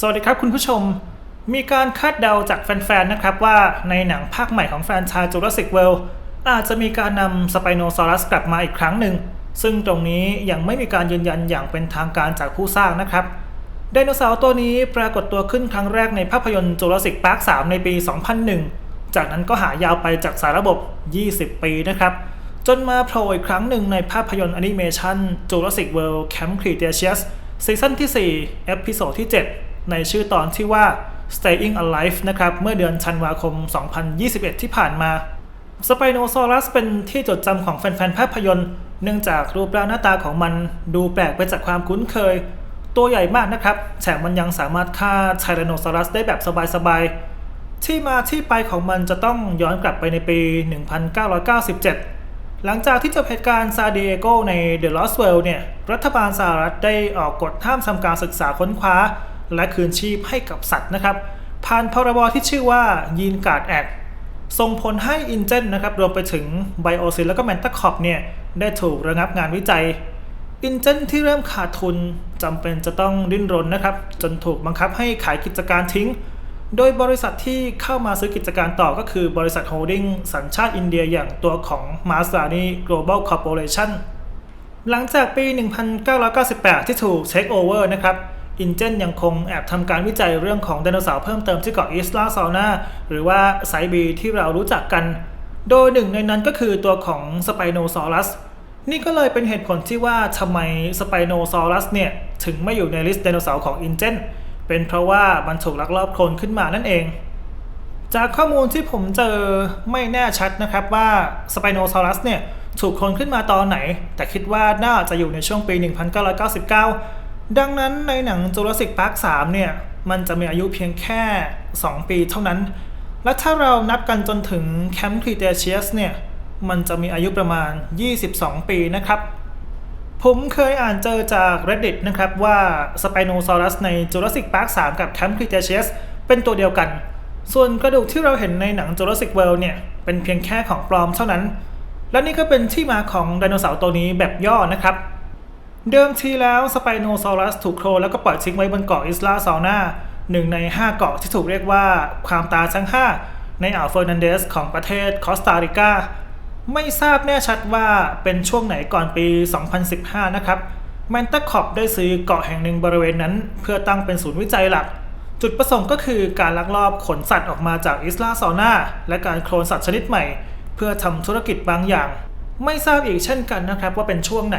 สวัสดีครับคุณผู้ชม มีการคาดเดาจากแฟนๆ นะครับว่าในหนังภาคใหม่ของแฟนชาย Jurassic World อาจจะมีการนำสไปโนซอรัสกลับมาอีกครั้งหนึ่ง ซึ่งตรงนี้ยังไม่มีการยืนยันอย่างเป็นทางการจากผู้สร้างนะครับ ไดโนเสาร์ตัวนี้ปรากฏตัวขึ้นครั้งแรกในภาพยนตร์ Jurassic Park 3ในปี 2001 จากนั้นก็หายาวไปจากสารระบบ 20 ปีนะครับ จนมาโผล่อีกครั้งหนึ่งในภาพยนตร์แอนิเมชัน Jurassic World Camp Cretaceous ซีซั่นที่4เอพิโซดที่ 7 ในชื่อตอนที่ว่า Staying Alive นะครับ เมื่อเดือนธันวาคม 2021 ที่ผ่านมา สไปโนซอรัสเป็นที่จดจำของแฟนๆภาพยนตร์ เนื่องจากรูปร่างหน้าตาของมันดูแปลกไปจากความคุ้นเคย ตัวใหญ่มากนะครับ แถมมันยังสามารถฆ่าไทแรโนซอรัสได้แบบสบายๆ ที่มาที่ไปของมันจะต้องย้อนกลับไปในปี 1997หลังจากที่จบเหตุการณ์ซาดิเอโกใน The Lost World เนี่ย รัฐบาลสหรัฐได้ออกกฎห้ามทำการศึกษาค้นคว้า และคืนชีพให้กับสัตว์นะครับ ผ่านพรบที่ชื่อว่ายีนการ์ดแอ t ส่งผลให้อินเจนนะครับรวมไปถึงไบโอซิลและก็แมนตาคอปเนี่ยได้ถูกระงับงานวิจัยอินเจนที่เริ่มขาดทุนจำเป็นจะต้องดิ้นรนนะครับ จนถูกบังคับให้ขายกิจการทิ้ง โดยบริษัทที่เข้ามาซื้อกิจการต่อก็คือบริษัทโฮลดิ้งสัญชาติอินเดียอย่างตัวของ m a s a n i Global Corporation หลังจากปี 1998 ที่ถูกเช็คโอเวอร์นะครับ อินเจนยังคงแอบทำการวิจัยเรื่องของไดโนเสาร์เพิ่มเติมที่เกาะอิสลาซาวนาหรือว่าไซบีที่เรารู้จักกัน โดยหนึ่งในนั้นก็คือตัวของสไปโนซอรัสนี่ก็เลยเป็นเหตุผลที่ว่าทำไมสไปโนซอรัสเนี่ยถึงไม่อยู่ในลิสต์ไดโนเสาร์ของอินเจนเป็นเพราะว่ามันถูกลักลอบโคลนขึ้นมานั่นเอง จากข้อมูลที่ผมเจอไม่แน่ชัดนะครับว่าสไปโนซอรัสเนี่ยถูกโคลนขึ้นมาตอนไหน แต่คิดว่าน่าจะอยู่ในช่วงปี 1999 ดังนั้นในหนัง Jurassic Park 3 เนี่ย มันจะมีอายุเพียงแค่ 2 ปีเท่านั้น และถ้าเรานับกันจนถึง Camp Cretaceous เนี่ย มันจะมีอายุประมาณ 22 ปีนะครับ ผมเคยอ่านเจอจาก Reddit นะครับว่า Spinosaurus ใน Jurassic Park 3 กับ Camp Cretaceous เป็นตัวเดียวกัน ส่วนกระดูกที่เราเห็นในหนัง Jurassic World เนี่ย เป็นเพียงแค่ของปลอมเท่านั้น และนี่ก็เป็นที่มาของไดโนเสาร์ตัวนี้แบบย่อนะครับ เดิมทีแล้วสไปโนซอรัสถูกโคลนแล้วก็ปล่อยทิ้งไว้บนเกาะอิสลาซาวนาหนึ่งใน 5 เกาะที่ถูกเรียกว่าความตาทั้ง 5 ในอ่าวเฟอร์นันเดสของประเทศคอสตาริกา ไม่ทราบแน่ชัดว่าเป็นช่วงไหนก่อนปี 2015 นะครับแมนตาคอปได้ซื้อเกาะแห่งหนึ่งบริเวณนั้น เพื่อตั้งเป็นศูนย์วิจัยหลัก จุดประสงค์ก็คือการลักลอบขนสัตว์ออกมาจากอิสลาซาวนาและการโคลนสัตว์ชนิดใหม่ เพื่อทำธุรกิจบางอย่าง ไม่ทราบอีกเช่นกันนะครับว่าเป็นช่วงไหน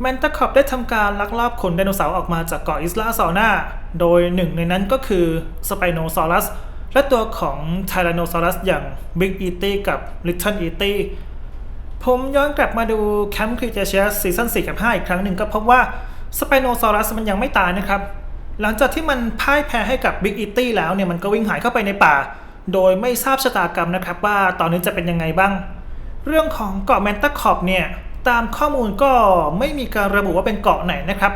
แมนตาคอปได้ทำการลักลอบขนไดโนเสาร์ออกมาจากเกาะอิสลาซาวนาโดยหนึ่งในนั้นก็คือสไปโนซอรัส และตัวของไทแรโนซอรัสอย่าง Big E T กับ Little E T ผมย้อนกลับมาดู Camp Cretaceous ซีซั่น4กับ 5 อีกครั้งหนึ่งก็พบว่าสไปโนซอรัสมันยังไม่ตายนะครับ หลังจากที่มันพ่ายแพ้ให้กับ Big E T แล้วเนี่ยมันก็วิ่งหายเข้าไปในป่า โดยไม่ทราบชะตากรรมนะครับว่าตอนนี้จะเป็นยังไงบ้าง เรื่องของเกาะแมนตาคอปเนี่ย ตามข้อมูลก็ไม่มีการระบุว่าเป็นเกาะไหนนะครับ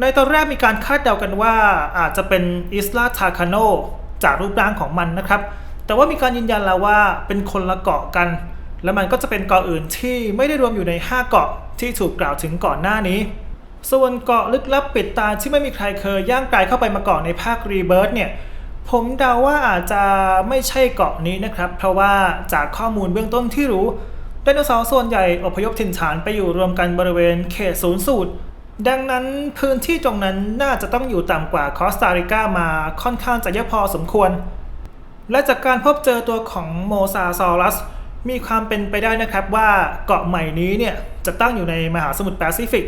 ในตอนแรกมีการคาดเดากันว่าอาจจะเป็นอิสลาทาคาโนจากรูปร่างของมันนะครับ แต่ว่ามีการยืนยันแล้วว่าเป็นคนละเกาะกัน และมันก็จะเป็นเกาะอื่นที่ไม่ได้รวมอยู่ใน 5 เกาะที่ถูกกล่าวถึงก่อนหน้านี้ ส่วนเกาะลึกลับปิดตาที่ไม่มีใครเคยย่างกายเข้าไปมาก่อนในภาครีเบิร์ตเนี่ยผมเดาว่าอาจจะไม่ใช่เกาะนี้นะครับ เพราะว่าจากข้อมูลเบื้องต้นที่รู้ ดโนเสาร์ส่วนใหญ่อพยพถิ่นฐานไปอยู่รวมกันบริเวณเขตศูนย์สูตร ดังนั้นพื้นที่ตรงนั้นน่าจะต้องอยู่ต่ำกว่าคอสตาริกามาค่อนข้างจะเยอะพอสมควร และจากการพบเจอตัวของโมซาซอรัส มีความเป็นไปได้นะครับว่าเกาะใหม่นี้เนี่ยจะตั้งอยู่ในมหาสมุทรแปซิฟิก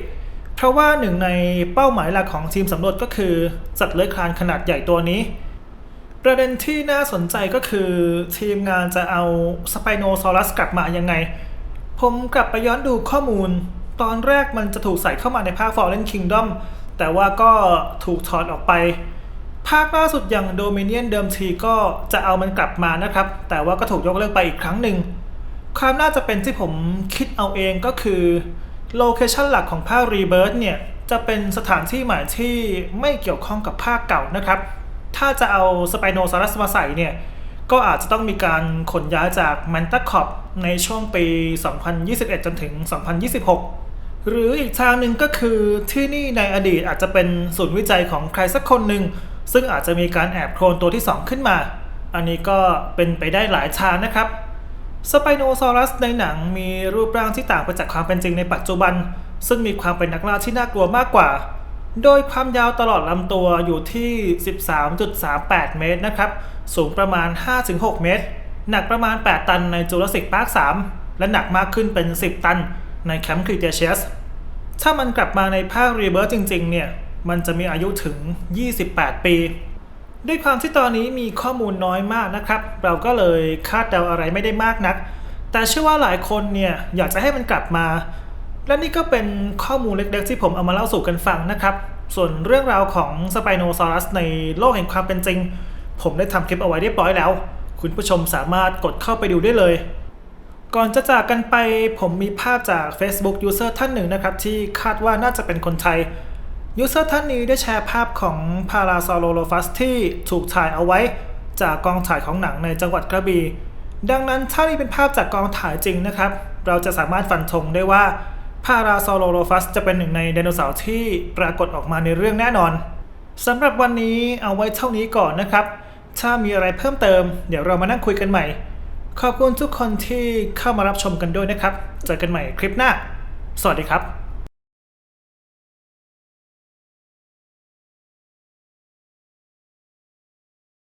เพราะว่าหนึ่งในเป้าหมายหลักของทีมสำรวจก็คือสัตว์เลื้อยคลานขนาดใหญ่ตัวนี้ประเด็นที่น่าสนใจก็คือทีมงานจะเอาสไปโนซอรัสกลับมายังไง ผมกลับไปย้อนดูข้อมูล ตอนแรกมันจะถูกใส่เข้ามาในภาค Fallen Kingdom แต่ว่าก็ถูกถอดออกไป ภาคล่าสุดอย่าง Dominion เดิมทีก็จะเอามันกลับมานะครับ แต่ว่าก็ถูกยกเลิกไปอีกครั้งหนึ่งความน่าจะเป็นที่ผมคิดเอาเองก็คือโลเคชันหลักของภาค Rebirth เนี่ย จะเป็นสถานที่ใหม่ที่ไม่เกี่ยวข้องกับภาคเก่านะครับ ถ้าจะเอาสไปโนซอรัสมาใส่เนี่ย ก็อาจจะต้องมีการขนย้ายจากแมนตาคอปในช่วงปี 2021 จนถึง 2026 หรืออีกทางหนึ่งก็คือที่นี่ในอดีตอาจจะเป็นศูนย์วิจัยของใครสักคนหนึ่ง ซึ่งอาจจะมีการแอบโคลนตัวที่ 2 ขึ้นมา อันนี้ก็เป็นไปได้หลายทางนะครับสไปโนซอรัสในหนังมีรูปร่างที่ต่างไปจากความเป็นจริงในปัจจุบัน ซึ่งมีความเป็นนักล่าที่น่ากลัวมากกว่า โดยความยาวตลอดลำตัวอยู่ที่ 13.38 เมตรนะครับ สูงประมาณ 5-6 เมตร หนักประมาณ 8 ตันในจูราสสิกพาร์ค 3 และหนักมากขึ้นเป็น 10 ตันในแคมป์ครีเทเชียส ถ้ามันกลับมาในภาครีเบิร์จริงๆ เนี่ย มันจะมีอายุถึง 28 ปี ด้วยความที่ตอนนี้มีข้อมูลน้อยมากนะครับ เราก็เลยคาดเดาอะไรไม่ได้มากนัก แต่เชื่อว่าหลายคนเนี่ยอยากจะให้มันกลับมา และนี่ก็เป็นข้อมูลเล็กๆ ที่ผมเอามาเล่าสู่กันฟังนะครับ ส่วนเรื่องราวของสไปโนซอรัสในโลกแห่งความเป็นจริง ผมได้ทำคลิปเอาไว้เรียบร้อยแล้ว คุณผู้ชมสามารถกดเข้าไปดูได้เลย ก่อนจะจากกันไปผมมีภาพจาก Facebook User ท่านหนึ่งนะครับ ที่คาดว่าน่าจะเป็นคนไทย User ท่านนี้ได้แชร์ภาพของพาราซอโลโลฟัสที่ถูกถ่ายเอาไว้จากกองถ่ายของหนังในจังหวัดกระบี่ดังนั้นถ้านี่เป็นภาพจากกองถ่ายจริงนะครับ เราจะสามารถฟันธงได้ว่า พาราซอโลโลฟัสจะเป็นหนึ่งในไดโนเสาร์ที่ปรากฏออกมาในเรื่องแน่นอนสำหรับวันนี้เอาไว้เท่านี้ก่อนนะครับ ถ้ามีอะไรเพิ่มเติม เดี๋ยวเรามานั่งคุยกันใหม่ ขอบคุณทุกคนที่เข้ามารับชมกันด้วยนะครับ เจอกันใหม่คลิปหน้า สวัสดีครับ